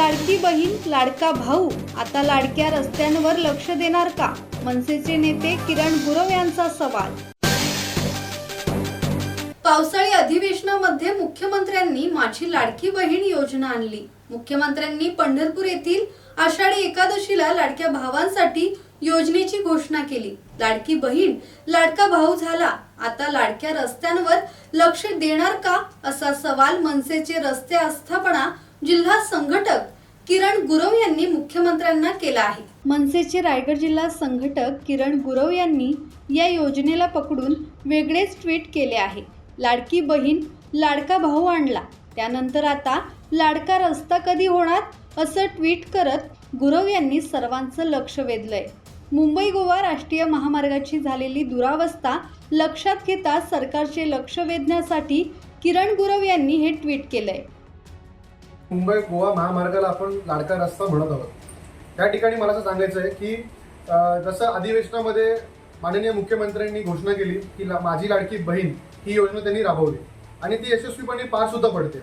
लाडकी बहीण लाडका भाऊ आता लाडक्या रस्त्यांवर लक्ष देणार का? मनसेचे नेते किरण गुरव यांचा सवाल. पावसाळी अधिवेशनामध्ये मुख्यमंत्र्यांनी माझी लाडकी बहीण योजना आणली. मुख्यमंत्र्यांनी पंढरपूर येथील आषाढी एकादशीला लाडक्या भावांसाठी योजनेची घोषणा केली. लाडकी बहीण लाडका भाऊ झाला. आता लाडक्या रस्त्यांवर लक्ष देणार का? असा सवाल मनसेचे रस्ते आस्थापना जिल्हा संघटक किरण गुरव यांनी मुख्यमंत्र्यांना केला आहे. मनसेचे रायगड जिल्हा संघटक किरण गुरव यांनी या योजनेला पकडून वेगळेच ट्विट केले आहे. लाडकी बहीण लाडका भाऊ आणला. त्यानंतर आता लाडका रस्ता कधी होणार असं ट्विट करत गुरव यांनी सर्वांचं लक्ष वेधलंय. मुंबई गोवा राष्ट्रीय महामार्गाची झालेली दुरावस्था लक्षात घेता सरकारचे लक्ष वेधण्यासाठी किरण गुरव यांनी हे ट्विट केलंय. मुंबई गोवा महामार्गाला आपण लाडका रस्ता म्हणत आहोत. त्या ठिकाणी मला असं सांगायचं आहे की जसं अधिवेशनामध्ये माननीय मुख्यमंत्र्यांनी घोषणा केली की ला- माझी लाडकी बहीण ही योजना त्यांनी राबवली आणि ती यशस्वीपणे पार सुद्धा पडते.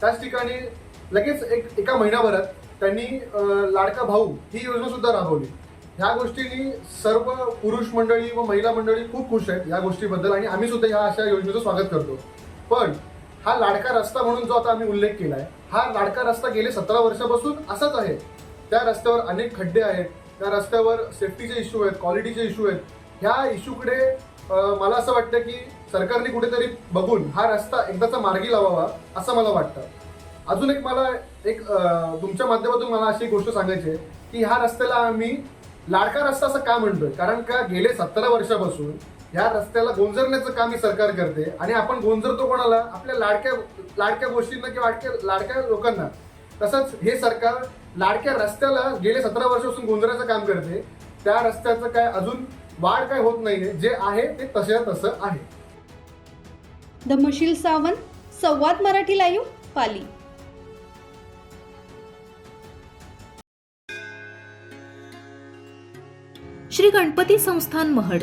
त्याच ठिकाणी लगेच एक एका महिन्याभरात त्यांनी लाडका भाऊ ही योजना सुद्धा राबवली. ह्या गोष्टींनी सर्व पुरुष मंडळी व महिला मंडळी खूप खुश आहेत या गोष्टीबद्दल आणि आम्ही सुद्धा ह्या अशा योजनेचं स्वागत करतो. पण हा लाडका रस्ता म्हणून जो आता आम्ही उल्लेख केलाय हा लाडका रस्ता गेले सतरा वर्षापासून असाच आहे. त्या रस्त्यावर अनेक खड्डे आहेत त्या रस्त्यावर सेफ्टीचे इश्यू आहेत क्वालिटीचे इश्यू आहेत. ह्या इश्यूकडे मला असं वाटतं की सरकारने कुठेतरी बघून हा रस्ता एकदाचा मार्गी लावावा असं मला वाटतं. अजून एक मला एक तुमच्या माध्यमातून मला अशी गोष्ट सांगायची आहे की ह्या रस्त्याला आम्ही लाडका रस्ता असं का म्हणतोय? कारण का गेले सतरा वर्षापासून ह्या रस्त्याला गोंजरण्याचं काम ही सरकार करते. आणि आपण गोंजरतो कोणाला? आपल्या लाडक्या लाडक्या गोष्टींना किंवा लाडक्या लाडक्या लोकांना. तसंच हे सरकार लाडक्या रस्त्याला गेले सतरा वर्षापासून गोंजराचं काम करते. त्या रस्त्याचं काय अजून वाढ काय होत नाहीये. जे आहे ते तसं तसं आहे. धमशील सावंत संवाद मराठी लाईव्ह पाली. श्री गणपती संस्थान महड.